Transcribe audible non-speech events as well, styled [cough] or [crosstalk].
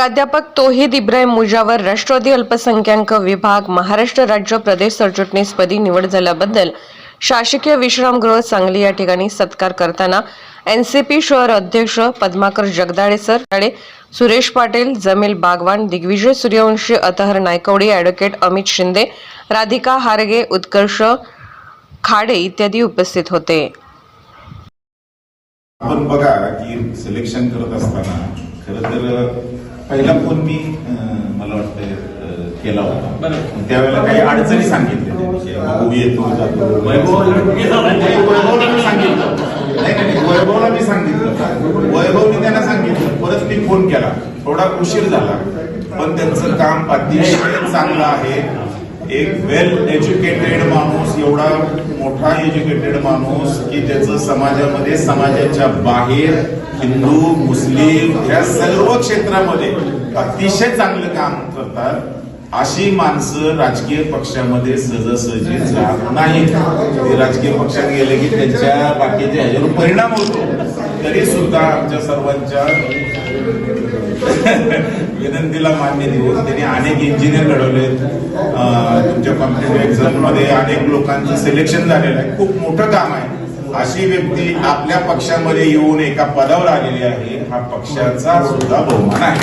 प्राध्यापक तोहिद इब्राहिम मुजावर राष्ट्रवादी अल्पसंख्याक विभाग महाराष्ट्र राज्य प्रदेश सरचिटणीसपदी निवड झाल्याबद्दल शासकीय विश्रामगृह सांगली या ठिकाणी सत्कार करताना एन सी पी शहर अध्यक्ष पद्माकर जगदाळे सर सुरेश पाटील जमील बागवान दिग्विजय सूर्यवंशी अतहर नायकवडी ॲडव्होकेट अमित शिंदे राधिका हारगे उत्कर्ष खाडे इत्यादी उपस्थित होते. आपण बघा की सिलेक्शन करत असताना खरं तर पहिला फोन मी मला वाटतं केला होता. त्यावेळेला काही अडचणी सांगितल्या भाऊ येतो जातो. वैभव- वैभवला मी सांगितलं. नाही, वैभवला मी सांगितलं. वैभवने त्यांना सांगितलं. परत मी फोन केला. थोडा उशीर झाला. पण त्यांचं काम अतिशय चांगलं आहे. एक वेल एज्युकेटेड माणूस एवढा मोठा एज्युकेटेड माणूस की ज्याचं समाजामध्ये समाजाच्या बाहेर हिंदू मुस्लिम या सर्व क्षेत्रामध्ये अतिशय चांगलं काम करतात अशी माणसं राजकीय पक्षामध्ये सहजासहजी जात नाहीत. ते राजकीय पक्षात गेले की त्यांच्या बाकीच्या ह्याच्यावर परिणाम होतो. तरी सुद्धा आमच्या सर्वांच्या [laughs] विनंतीला मान्य देऊन त्यांनी अनेक इंजिनियर घडवले तुमच्या कॉम्पिटेटिव्ह एक्झाममध्ये अनेक लोकांचं सिलेक्शन झालेलं आहे. खूप मोठं काम आहे. अशी व्यक्ती आपल्या पक्षामध्ये येऊन एका पदावर आलेली आहे. हा पक्षाचा सुद्धा बहुमान आहे.